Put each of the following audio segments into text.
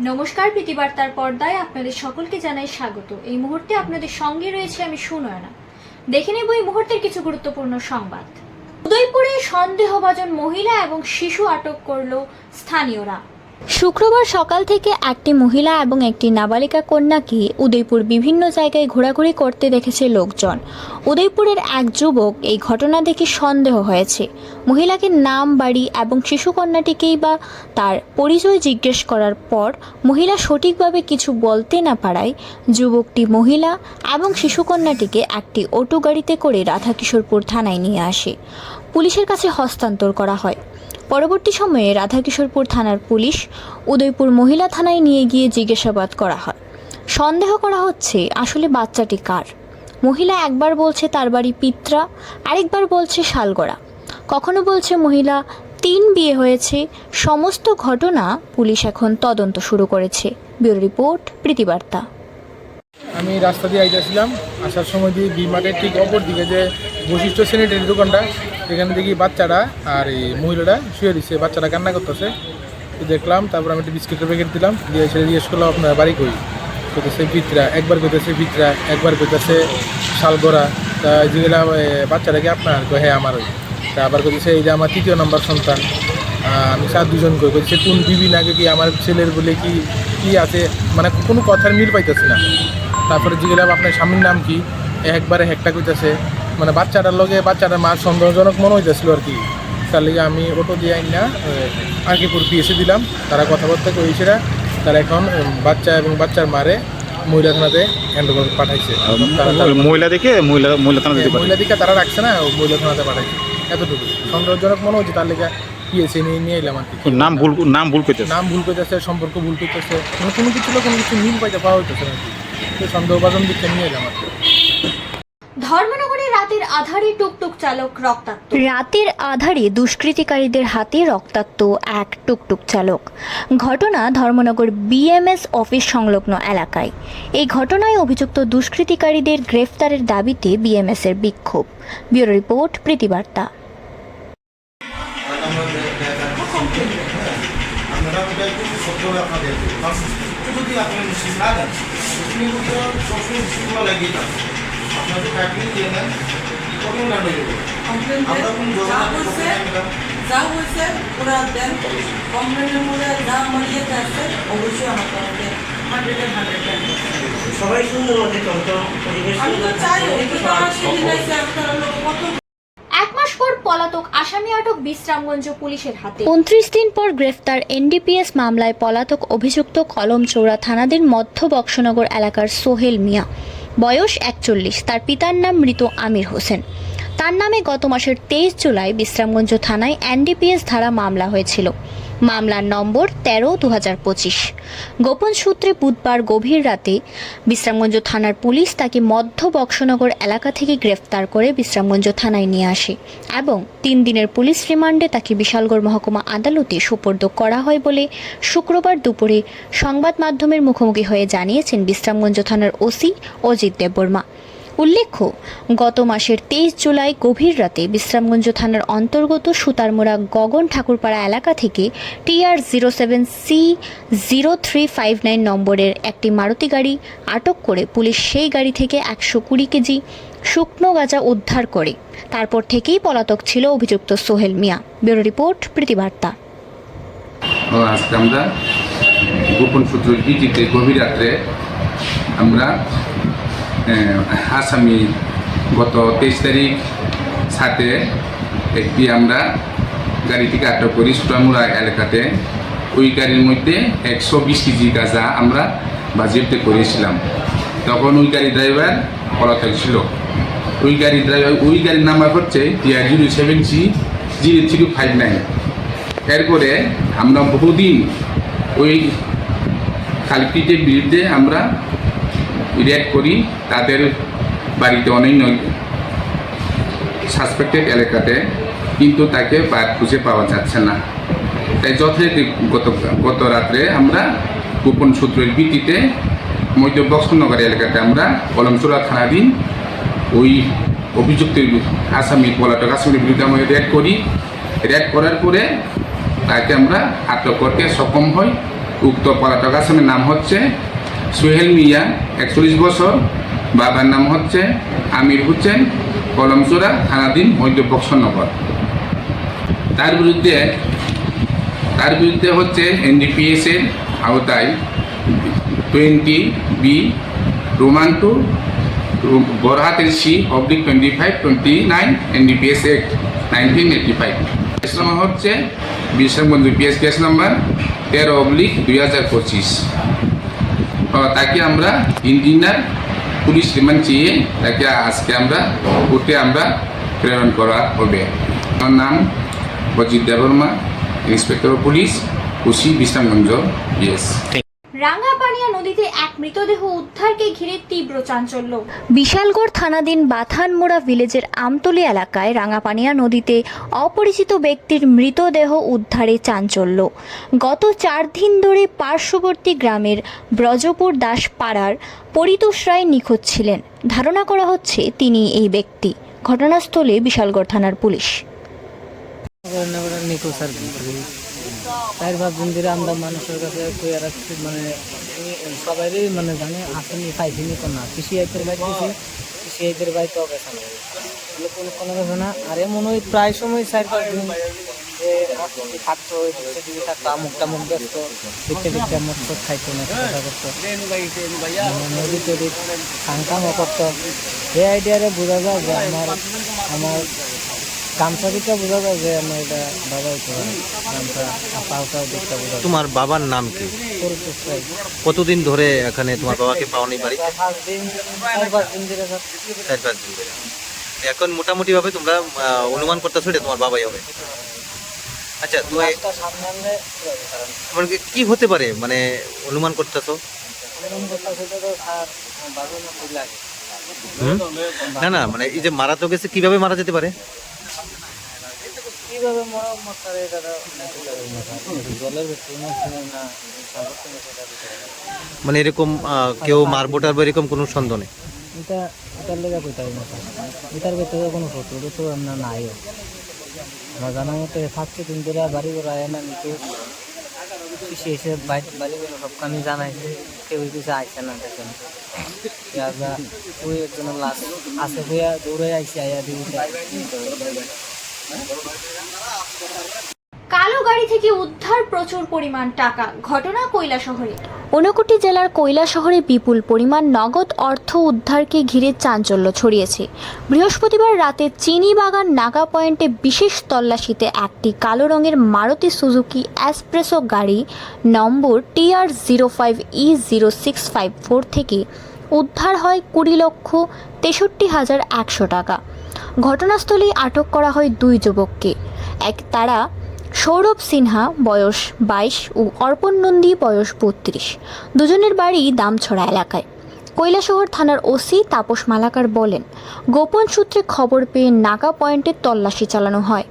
নমস্কার প্রীতিবার্তার পর্দায় আপনাদের সকলকে জানাই স্বাগত। এই মুহূর্তে আপনাদের সঙ্গে রয়েছে আমি সুনয়না। দেখে নেব এই মুহূর্তের কিছু গুরুত্বপূর্ণ সংবাদ। উদয়পুরে সন্দেহভাজন মহিলা এবং শিশু আটক করল স্থানীয়রা। শুক্রবার সকাল থেকে একটি মহিলা এবং একটি নাবালিকা কন্যাকে উদয়পুর বিভিন্ন জায়গায় ঘোরাঘুরি করতে দেখেছে লোকজন। উদয়পুরের এক যুবক এই ঘটনা দেখে সন্দেহ হয়েছে। মহিলাকে নাম, বাড়ি এবং শিশুকন্যাটিকেই বা তার পরিচয় জিজ্ঞেস করার পর মহিলা সঠিকভাবে কিছু বলতে না পারায় যুবকটি মহিলা এবং শিশুকন্যাটিকে একটি অটো গাড়িতে করে রাধাকিশোরপুর থানায় নিয়ে আসে। পুলিশের কাছে হস্তান্তর করা হয়। পরবর্তী সময়ে রাধাকিশোরপুর থানার পুলিশ উদয়পুর মহিলা থানায় নিয়ে গিয়ে জিজ্ঞাসাবাদ করা হয়। সন্দেহ করা হচ্ছে, আসলে বাচ্চাটি কার? মহিলা একবার বলছে তার বাড়ি পিত্রা, আরেকবার বলছে শালগড়া। কখনো বলছে মহিলা, তিন বিয়ে হয়েছে, সমস্ত ঘটনা পুলিশ এখন তদন্ত শুরু করেছে। Bureau report, Pritibarta. আমি রাস্তা দিয়ে আইতেছিলাম, আসার সময় দিয়ে বি ঠিক অপর দিকে যে বৈশিষ্ট্য স্যানিটারি দোকানটা সেখানে দেখি বাচ্চাটা আর এই মহিলাটা শুয়ে দিচ্ছে বাচ্চাটা কান্না করতেছে। দেখলাম তারপর আমি একটা বিস্কিটের প্যাকেট দিলাম। দিয়ে ছেলে জিজ্ঞেস করলাম আপনার বাড়ি কই? কইতেছে ভিতরা। একবার কইতেছে ভিতরা। একবার কইতেছে শালগড়া। তা জিগেলাম এ, বাচ্চাটা কি আপনার? হ্যাঁ আমার ওই। তা আবার কইতেছে এই যে আমার তৃতীয় নম্বর সন্তান। আমি সাত দুজন কই কইছে কোন বিবি নাকি কি আমার ছেলের বলে কি কি আছে? মানে কোনো কথার মিল পাইতেছে না। তারপরে জিজ্ঞেলাম আপনার স্বামীর নাম কি? একবারে হেকটা কইতেছে মানে বাচ্চাটার লগে বাচ্চাটার মা সন্দেহজনক মনে হইতেছিল আর কি। তার লিগে আমি অটো দিয়ে আইন না আরকিপুর পিএসে দিলাম। তারা কথাবার্তা কইছে না তারা এখন বাচ্চা এবং বাচ্চার মারে মহিলা থানাতে হ্যান্ড পাঠাইছে। মহিলা দেখে মহিলা মহিলা থানা দিতে মহিলা দিকে তারা রাখছে না মহিলা থানাতে পাঠাইছে। এতটুকু। সন্দেহজনক মনে হচ্ছে তার লিগে পিএসে নিয়ে নিয়ে এলাম আর কি। নাম ভুল নাম ভুল পেতেছে নাম ভুল পেতেছে সম্পর্ক ভুল পেতেছে কোনো কোনো কিছু কোনো কিছু মিল পাইতে পাওয়া হইতেছে না কি। সন্দেহভাজন দিকটা নিয়ে এলাম আর কি। ধর্মনগরে রাতের আধারে টুকটুক চালক রক্তাক্ত। রাতের আধারে দুষ্কৃতিকারীদের হাতে রক্তাক্ত এক টুকটুক চালক। ঘটনা ধর্মনগর বিএমএস অফিস সংলগ্ন এলাকায়। এই ঘটনায় অভিযুক্ত দুষ্কৃতিকারীদের গ্রেফতারের দাবিতে বিএমএস এর বিক্ষোভ। ব্যুরো রিপোর্ট প্রীতিবার্তা আপনাদের যদি আপনি আপনাদের চাকরি দিয়ে নেন কখন না হয়ে যাবে। কমপ্লেন আমরা কোন যা হয়েছে ওরা দেন। কমপ্লেনের মধ্যে যা আমার ইয়েতে আছে অবশ্যই আমাকে আমাকে হান্ড্রেড হান্ড্রেড সবাই সুন্দর মধ্যে চলতো আমি তো চাই থাকতো। ওই তো আমার সেদিন আছে আপনারা লোক কত এক মাস পর পলাতক আসামি আটক বিশ্রামগঞ্জ পুলিশের হাতে। উনত্রিশ দিন পর গ্রেফতার এনডিপিএস মামলায় পলাতক অভিযুক্ত কলমচৌড়া থানাধীন মধ্য বক্সনগর এলাকার সোহেল মিয়া। বয়স একচল্লিশ। তার পিতার নাম মৃত আমির হোসেন। তার নামে গত মাসের তেইশ জুলাই বিশ্রামগঞ্জ থানায় এনডিপিএস ধারা মামলা হয়েছিল। মামলার নম্বর তেরো দু পঁচিশ। গোপন সূত্রে বুধবার গভীর রাতে বিশ্রামগঞ্জ থানার পুলিশ তাকে মধ্য বক্সনগর এলাকা থেকে গ্রেফতার করে বিশ্রামগঞ্জ থানায় নিয়ে আসে এবং তিন দিনের পুলিশ রিমান্ডে তাকে বিশালগড় মহকুমা আদালতে সুপর্দ করা হয় বলে শুক্রবার দুপুরে সংবাদ মাধ্যমের মুখোমুখি হয়ে জানিয়েছেন বিশ্রামগঞ্জ থানার ওসি অজিত দেববর্মা। উল্লেখ্য, গত মাসের তেইশ জুলাই গভীর রাতে বিশ্রামগঞ্জ থানার অন্তর্গত সুতারমোড়া গগন ঠাকুরপাড়া এলাকা থেকে TR zero seven C zero three five nine নম্বরের একটি মারুতি গাড়ি আটক করে পুলিশ সেই গাড়ি থেকে একশো কুড়ি কেজি শুকনো গাঁজা উদ্ধার করে। তারপর থেকেই পলাতক ছিল অভিযুক্ত সোহেল মিয়া। ব্যুরো রিপোর্ট প্রীতিবার্তা আমরা গোপন সূত্র গভীর রাত্রে আমরা আসামি গত তেইশ তারিখ সাথে একটি আমরা গাড়িটিকে আটক করি সুটামুড়া এলাকাতে। ওই গাড়ির মধ্যে একশো বিশ কেজি গাঁজা আমরা বাজেপ্তে করেছিলাম। তখন ওই গাড়ি ড্রাইভার পলাতক ছিল। ওই গাড়ি ড্রাইভার, ওই গাড়ির নাম্বার হচ্ছে TR zero seven G, zero three five nine. এরপরে আমরা বহুদিন ওই কালপিটের বিরুদ্ধে আমরা রিয়াক্ট করি, তাদের বাড়িতে অনন্য সাসপেক্টেড এলাকাতে, কিন্তু তাকে পা- খুঁজে পাওয়া যাচ্ছে না। তাই যথারীতি গত গত রাত্রে আমরা গোপন সূত্রের ভিত্তিতে মধ্য বক্সনগর এলাকাতে আমরা কলমচোরা থানাধীন ওই অভিযুক্ত আসামি পলাতক আসামির বিরুদ্ধে আমরা রেড করি। রেড করার পরে তাকে আমরা আটক করতে সক্ষম হই। উক্ত পলাতক আসামের নাম হচ্ছে সোহেল মিয়া, একচল্লিশ বছর। বাবার নাম হচ্ছে আমির হোসেন কলমচোরা, থানাধীন মধ্যবক্সনগর তার বিরুদ্ধে তার বিরুদ্ধে হচ্ছে এনডিপিএস এর আওতায় twenty B roman two বরহাতের C oblique twenty five twenty nine NDPS act nineteen eighty five case number হচ্ছে বিশ্রামগঞ্জ পিএস কেস নাম্বার তেরো অবলিক দুই হাজার পঁচিশ। তাকে আমরা ইঞ্জিনিয়ার পুলিশ রিমান্ড চেয়ে তাকে আজকে আমরা কোর্টে আমরা প্রেরণ করা হবে। আমার নাম অজিত দেবর্মা ইন্সপেক্টর পুলিশ, কুশি বিশ্রামগঞ্জ ইয়েস রাঙ্গাপানিয়া নদীতে এক মৃতদেহ উদ্ধারকে ঘিরে তীব্র চাঞ্চল্য। বিশালগড় থানাধীন বাথানমোড়া ভিলেজের আমতলী এলাকায় রাঙ্গাপানিয়া নদীতে অপরিচিত ব্যক্তির মৃতদেহ উদ্ধারে চাঞ্চল্য। গত চার দিন ধরে পার্শ্ববর্তী গ্রামের ব্রজপুর দাস পাড়ার পরিতোষ রায় নিখোঁজ ছিলেন। ধারণা করা হচ্ছে তিনি এই ব্যক্তি। ঘটনাস্থলে বিশালগড় থানার পুলিশ। চার পাঁচ দিন ধরে আমরা মানুষের কাছে মানে সবাইরই মানে জানে আসেনি পাইছিনি কোনো। না কৃষি আইতের বাইর দিছি কৃষি আইতের বাইর তো গেছে না কোনো কোনো গেছে না। আর এমন ওই প্রায় সময় চার পাঁচ দিন থাকতো থাকতো, আমুক কথা মানে যায় যে আমার গামছা দিকটা বোঝা যায় যে আমার এটা বাবাই তো গামছা পাওটাও দিকটা বোঝা যায়। তোমার বাবার নাম কি? কতদিন ধরে এখানে তোমার বাবাকে পাওনি বাড়ি পাঁচ দিন চার পাঁচ দিন ধরে স্যার। চার পাঁচ দিন ধরে। এখন মোটামুটি ভাবে তোমরা অনুমান করতেছো এটা তোমার বাবাই হবে। আচ্ছা তো এ- রাস্তার সামনে আনলে কি হবে কারণ মানে কি- হতে পারে? মানে অনুমান করতেছো? তো স্যার বাবু? না না মানে এই যে মারা তো গেছে কীভাবে মারা যেতে পারে? কীভাবে মশারে জলের হবে। মানে এরকম কেউ মারবো টারবো এরকম কোনো সন্দেহ নেই? এটা এটার লেগে এটার ভিতরে কোনো সত্য তো আমরা নাই। আমার জানার মতে থাকছে দিন ধরে বাড়ি করে আয় না নিতে। কৃষি এসে বাড়ি বাড়ি করে সব কানি জানাইছে কেউ কিছু আইসে না দেখেন। পেঁয়াজা ওই একজনের লাশ আছে হইয়া দৌড়ে আইসি আইয়া দিবি কালো গাড়ি থেকে উদ্ধার প্রচুর পরিমাণ টাকা। ঘটনা কৈলা শহরে। ঊনকোটি জেলার কৈলা শহরে বিপুল পরিমাণ নগদ অর্থ উদ্ধারকে ঘিরে চাঞ্চল্য ছড়িয়েছে। বৃহস্পতিবার রাতে চিনি বাগান নাগা পয়েন্টে বিশেষ তল্লাশিতে একটি কালো রঙের মারুতি সুজুকি অ্যাসপ্রেসো গাড়ি number TR zero five E zero six five four থেকে উদ্ধার হয় কুড়ি লক্ষ তেষট্টি হাজার একশো টাকা। ঘটনাস্থলেই আটক করা হয় দুই যুবককে। এক তারা সৌরভ সিনহা, বয়স বাইশ, ও অর্পণ নন্দী, বয়স বত্রিশ। দুজনের বাড়ি দামছড়া এলাকায়। কৈলাসহর থানার ওসি তাপস মালাকার বলেন, গোপন সূত্রে খবর পেয়ে নাকা পয়েন্টে তল্লাশি চালানো হয়।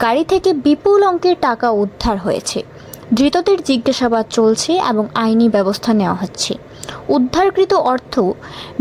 গাড়ি থেকে বিপুল অঙ্কের টাকা উদ্ধার হয়েছে। ধৃতদের জিজ্ঞাসাবাদ চলছে এবং আইনি ব্যবস্থা নেওয়া হচ্ছে। উদ্ধারকৃত অর্থ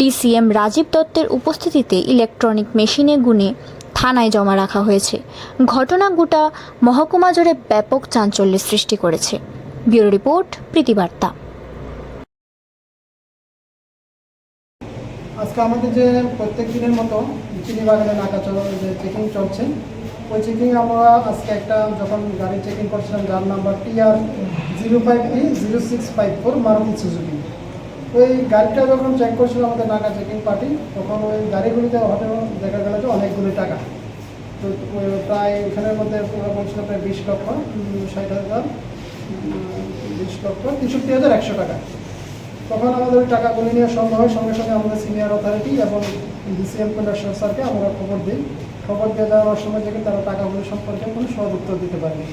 ডিসিএম রাজীব দত্তের উপস্থিতিতে ইলেকট্রনিক মেশিনে গুনে থানায় জমা রাখা হয়েছে। ঘটনা গোটা মহকুমা জুড়ে ব্যাপক চাঞ্চল্যের সৃষ্টি করেছে। ব্যুরো রিপোর্ট প্রীতিবার্তা আজকে আমাদের যে প্রত্যেক দিনের মতো চিনি বাগানে নাকা যে চেকিং চলছে, ওই চেকিং আমরা আজকে একটা যখন গাড়ি চেকিং করছিলাম, যার number TR zero five E zero six five four Maruti Suzuki. ওই গাড়িটা যখন চেক করছিল আমাদের নাকা চেকিং পার্টি তখন ওই গাড়িগুলিতে হঠাৎ দেখা গেল যে অনেকগুলি টাকা। তো প্রায় এখানের মধ্যে বলছিল প্রায় বিশ লক্ষ ষাট হাজার বিশ লক্ষ, তেষট্টি হাজার একশো টাকা। তখন আমাদের ওই টাকাগুলি নিয়ে সন্দেহ হয় সঙ্গে সঙ্গে আমাদের সিনিয়র অথরিটি এবং ডিসিএম কন্ডাক্টর স্যারকে আমরা খবর দিই। খবর দিয়ে দেওয়ার সময় থেকে তারা টাকাগুলি সম্পর্কে কোনো সদ উত্তর দিতে পারেনি।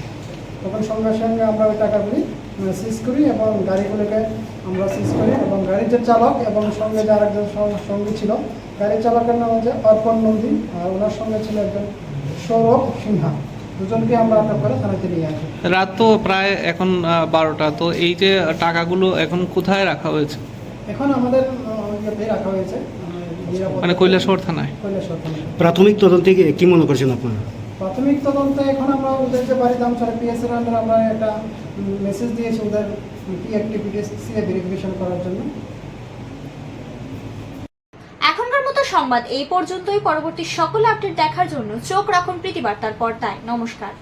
তখন সঙ্গে সঙ্গে আমরা ওই টাকাগুলি সিজ করি এবং গাড়িগুলিকে আমরা সিজ করি এবং গাড়ির যে চালক এবং সঙ্গে যে আরেকজন সং- সঙ্গী ছিল গাড়ির চালকের নাম হচ্ছে অর্পণ নন্দী আর ওনার সঙ্গে ছিল একজন সৌরভ সিনহা। দুজনকে আমরা আটক করে থানাতে নিয়ে আসি। রাত তো প্রায় এখন বারোটা তো এই যে টাকাগুলো এখন কোথায় রাখা হয়েছে? এখন আমাদের ইয়েতে রাখা হয়েছে। মানে কৈলাসহর থানায়? কৈলাসহর থানায়। প্রাথমিক তদন্তে কি- কি মনে করছেন আপনারা? প্রাথমিক তদন্তে এখন আমরা ওদের যে বাড়ি দাম ছাড়া পিএসের আন্ডার আমরা একটা মেসেজ দিয়েছি ওদের এখনকার মতো সংবাদ এই পর্যন্তই। পরবর্তী সকল আপডেট দেখার জন্য চোখ রাখুন প্রীতিবার্তার পর্দায়। নমস্কার।